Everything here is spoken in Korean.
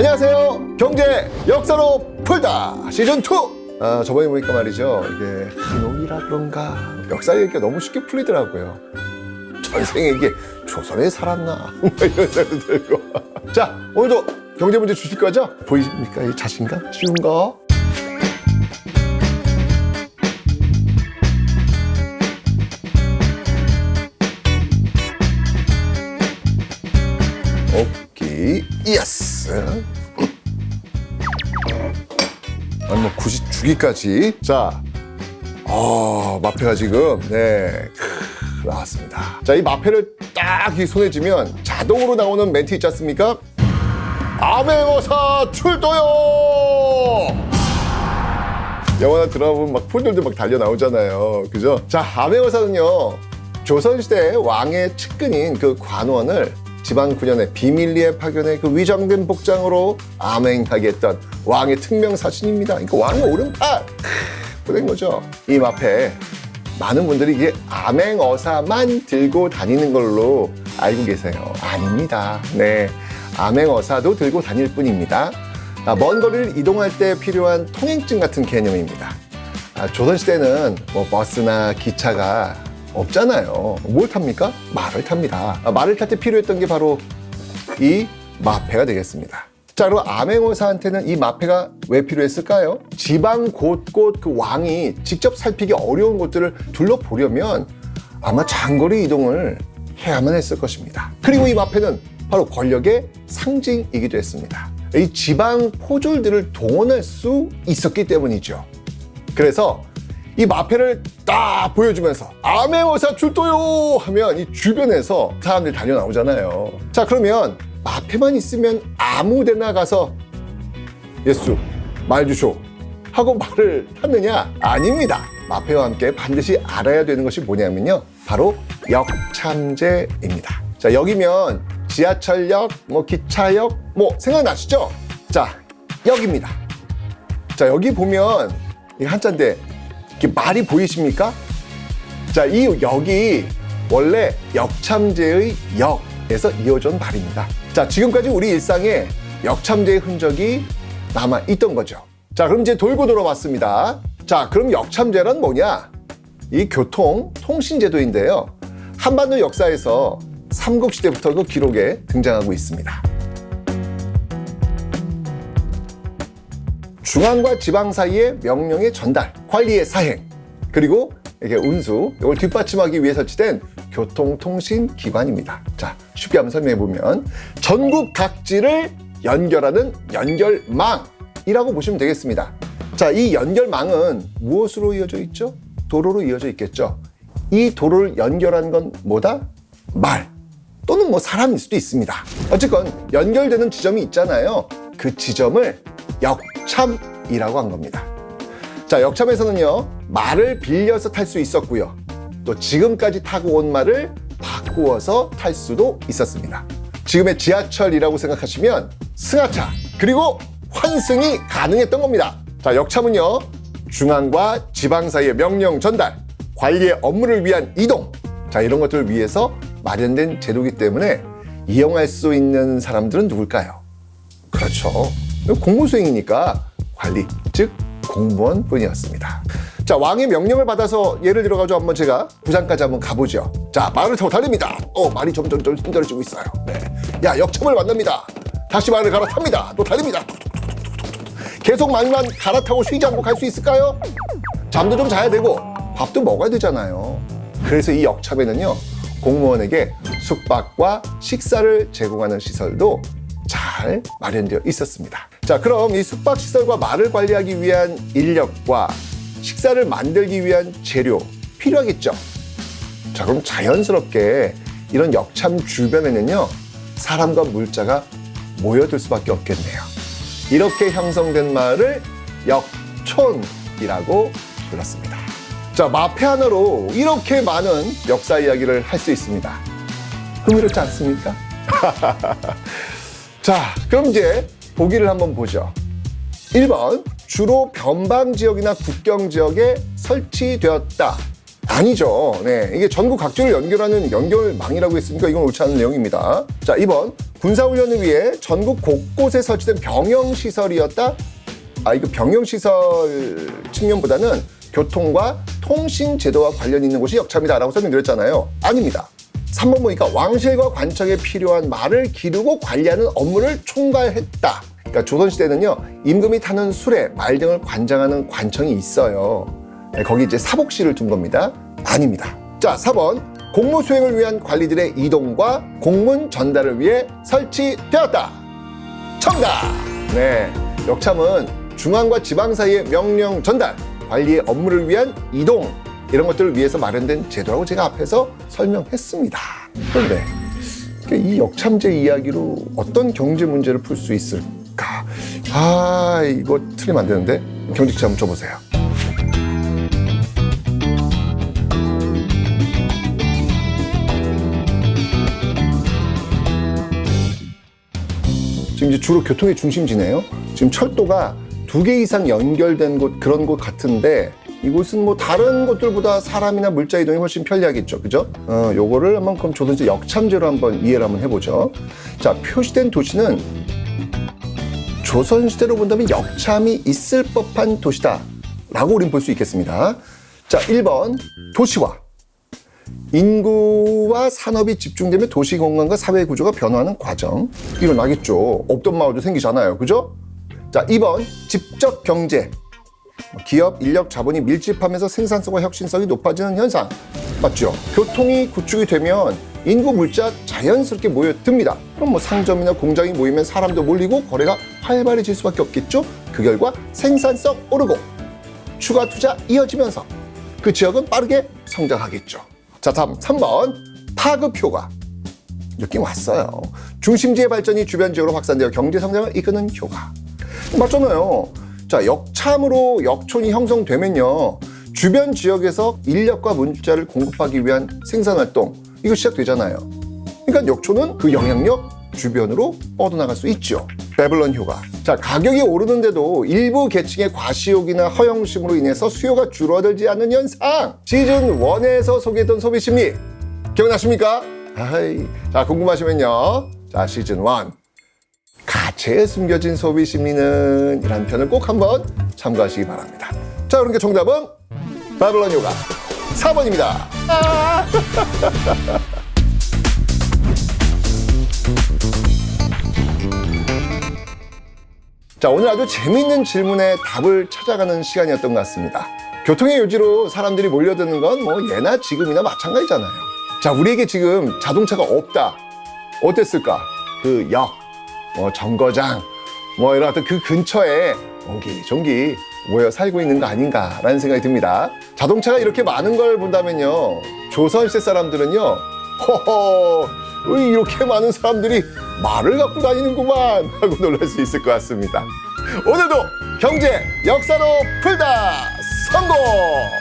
안녕하세요. 경제 역사로 풀다 시즌 2. 아, 저번에 보니까 말이죠. 이게 한옥이라 그런가 역사 얘기가 너무 쉽게 풀리더라고요. 전생에 이게 조선에 살았나 뭐 이런 생각도 들고. 자, 오늘도 경제 문제 주실 거죠? 보이십니까? 이 자신감? 쉬운 거? 오케이, 예스. 아니 뭐 굳이 주기까지. 자, 어, 마페가 지금 네 크, 나왔습니다. 자, 이 마페를 딱 이 손에 쥐면 자동으로 나오는 멘트 있지 않습니까? 아메어사 출도요! 영화나 드라마 보면 막 폴들도 막 달려 나오잖아요. 그죠? 자, 아메어사는요, 조선시대 왕의 측근인 그 관원을 지방 군현의 비밀리에 파견해 그 위장된 복장으로 암행하게 했던 왕의 특명 사신입니다. 그러니까 왕의 오른팔! 보낸 거죠. 이 마페 많은 분들이 이게 암행어사만 들고 다니는 걸로 알고 계세요. 아닙니다. 네. 암행어사도 들고 다닐 뿐입니다. 아, 먼 거리를 이동할 때 필요한 통행증 같은 개념입니다. 아, 조선시대는 뭐 버스나 기차가 없잖아요. 뭘 탑니까? 말을 탑니다. 아, 말을 탈 때 필요했던 게 바로 이 마패가 되겠습니다. 자, 그럼 암행어사한테는 이 마패가 왜 필요했을까요? 지방 곳곳 그 왕이 직접 살피기 어려운 곳들을 둘러보려면 아마 장거리 이동을 해야만 했을 것입니다. 그리고 이 마패는 바로 권력의 상징이기도 했습니다. 이 지방 포졸들을 동원할 수 있었기 때문이죠. 그래서 이 마패를 딱 보여주면서 암행어사 출도요 하면 이 주변에서 사람들이 달려 나오잖아요. 자 그러면 마패만 있으면 아무데나 가서 예수 말 주쇼 하고 말을 하느냐 아닙니다. 마패와 함께 반드시 알아야 되는 것이 뭐냐면요 바로 역참제입니다. 자 여기면 지하철역, 뭐 기차역, 뭐 생각나시죠? 자 여기입니다. 자 여기 보면 이 한자인데 말이 보이십니까? 자, 이 역이 원래 역참제의 역에서 이어져 온 말입니다. 자, 지금까지 우리 일상에 역참제의 흔적이 남아 있던 거죠. 자, 그럼 이제 돌고 돌아왔습니다. 자, 그럼 역참제란 뭐냐? 이 교통, 통신제도인데요. 한반도 역사에서 삼국시대부터 그 기록에 등장하고 있습니다. 중앙과 지방 사이의 명령의 전달, 관리의 사행, 그리고 이게 운수, 이걸 뒷받침하기 위해 설치된 교통통신 기관입니다. 자, 쉽게 한번 설명해 보면 전국 각지를 연결하는 연결망이라고 보시면 되겠습니다. 자, 이 연결망은 무엇으로 이어져 있죠? 도로로 이어져 있겠죠. 이 도로를 연결한 건 뭐다? 말 또는 뭐 사람일 수도 있습니다. 어쨌건 연결되는 지점이 있잖아요. 그 지점을 역참이라고 한 겁니다. 자, 역참에서는요, 말을 빌려서 탈 수 있었고요. 또 지금까지 타고 온 말을 바꾸어서 탈 수도 있었습니다. 지금의 지하철이라고 생각하시면 승하차, 그리고 환승이 가능했던 겁니다. 자, 역참은요, 중앙과 지방 사이의 명령 전달, 관리의 업무를 위한 이동, 자, 이런 것들을 위해서 마련된 제도이기 때문에 이용할 수 있는 사람들은 누굴까요? 그렇죠. 공무수행이니까 관리, 즉 공무원 뿐이었습니다. 자, 왕의 명령을 받아서 예를 들어가지고 한번 제가 부산까지 한번 가보죠. 자, 말을 타고 달립니다. 어, 말이 점점 점 힘들어지고 있어요. 네. 야, 역참을 만납니다. 다시 말을 갈아탑니다. 또 달립니다. 계속 말만 갈아타고 쉬지 않고 갈 수 있을까요? 잠도 좀 자야 되고 밥도 먹어야 되잖아요. 그래서 이 역참에는요, 공무원에게 숙박과 식사를 제공하는 시설도 잘 마련되어 있었습니다. 자, 그럼 이 숙박 시설과 말을 관리하기 위한 인력과 식사를 만들기 위한 재료 필요하겠죠? 자, 그럼 자연스럽게 이런 역참 주변에는요, 사람과 물자가 모여들 수밖에 없겠네요. 이렇게 형성된 마을을 역촌이라고 불렀습니다. 자, 마패 하나로 이렇게 많은 역사 이야기를 할 수 있습니다. 흥미롭지 않습니까? 자, 그럼 이제 보기를 한번 보죠. 1번, 주로 변방 지역이나 국경 지역에 설치되었다. 아니죠. 네, 이게 전국 각지를 연결하는 연결망이라고 했으니까 이건 옳지 않은 내용입니다. 자, 2번 군사훈련을 위해 전국 곳곳에 설치된 병영시설이었다. 아, 이거 병영시설 측면보다는 교통과 통신제도와 관련 있는 곳이 역참이다라고 설명드렸잖아요. 아닙니다. 3번 보니까 왕실과 관청에 필요한 말을 기르고 관리하는 업무를 총괄했다. 그러니까 조선시대는요, 임금이 타는 수레, 말 등을 관장하는 관청이 있어요. 네, 거기 이제 사복실을 둔 겁니다. 아닙니다. 자, 4번. 공무 수행을 위한 관리들의 이동과 공문 전달을 위해 설치되었다. 정답! 네. 역참은 중앙과 지방 사이의 명령 전달, 관리의 업무를 위한 이동, 이런 것들을 위해서 마련된 제도라고 제가 앞에서 설명했습니다. 그런데 이 역참제 이야기로 어떤 경제 문제를 풀 수 있을까? 아, 이거 틀리면 안 되는데. 경직자 한번 줘보세요. 지금 이제 주로 교통의 중심지네요. 지금 철도가 두 개 이상 연결된 곳 그런 곳 같은데 이곳은 뭐 다른 곳들보다 사람이나 물자 이동이 훨씬 편리하겠죠, 그죠? 어, 요거를 한번 그럼 조선시 역참제로 한번 이해를 한번 해보죠. 자, 표시된 도시는 조선시대로 본다면 역참이 있을 법한 도시다. 라고 우린 볼 수 있겠습니다. 자, 1번 도시화. 인구와 산업이 집중되면 도시 공간과 사회 구조가 변화하는 과정 일어나겠죠. 없던 마을도 생기잖아요. 그죠? 자, 2번 직접 경제. 기업, 인력, 자본이 밀집하면서 생산성과 혁신성이 높아지는 현상. 맞죠? 교통이 구축이 되면 인구 물자 자연스럽게 모여듭니다. 그럼 뭐 상점이나 공장이 모이면 사람도 몰리고 거래가 활발해질 수밖에 없겠죠? 그 결과 생산성 오르고 추가 투자 이어지면서 그 지역은 빠르게 성장하겠죠. 자, 다음 3번 파급 효과. 느낌 왔어요. 중심지의 발전이 주변 지역으로 확산되어 경제 성장을 이끄는 효과. 맞잖아요. 자, 역참으로 역촌이 형성되면요. 주변 지역에서 인력과 문자를 공급하기 위한 생산 활동 이거 시작되잖아요. 그러니까 역촌은 그 영향력 주변으로 뻗어나갈 수 있죠. 베블론 효과. 자, 가격이 오르는데도 일부 계층의 과시욕이나 허영심으로 인해서 수요가 줄어들지 않는 현상. 시즌 1에서 소개했던 소비 심리. 기억나십니까? 아이, 자, 궁금하시면요. 자, 시즌 1. 가치에 숨겨진 소비 심리는 이란 편을 꼭 한번 참고하시기 바랍니다. 자, 그러니까 정답은 바블론 요가 4번입니다. 아! 자, 오늘 아주 재미있는 질문에 답을 찾아가는 시간이었던 것 같습니다. 교통의 요지로 사람들이 몰려드는 건 뭐 예나 지금이나 마찬가지잖아요. 자, 우리에게 지금 자동차가 없다. 어땠을까? 그 역, 뭐 정거장, 뭐 이런 어떤 그 근처에 옹기종기 모여 살고 있는 거 아닌가라는 생각이 듭니다. 자동차가 이렇게 많은 걸 본다면요. 조선시대 사람들은요. 허허, 왜 이렇게 많은 사람들이 말을 갖고 다니는구만 하고 놀랄 수 있을 것 같습니다. 오늘도 경제 역사로 풀다 성공!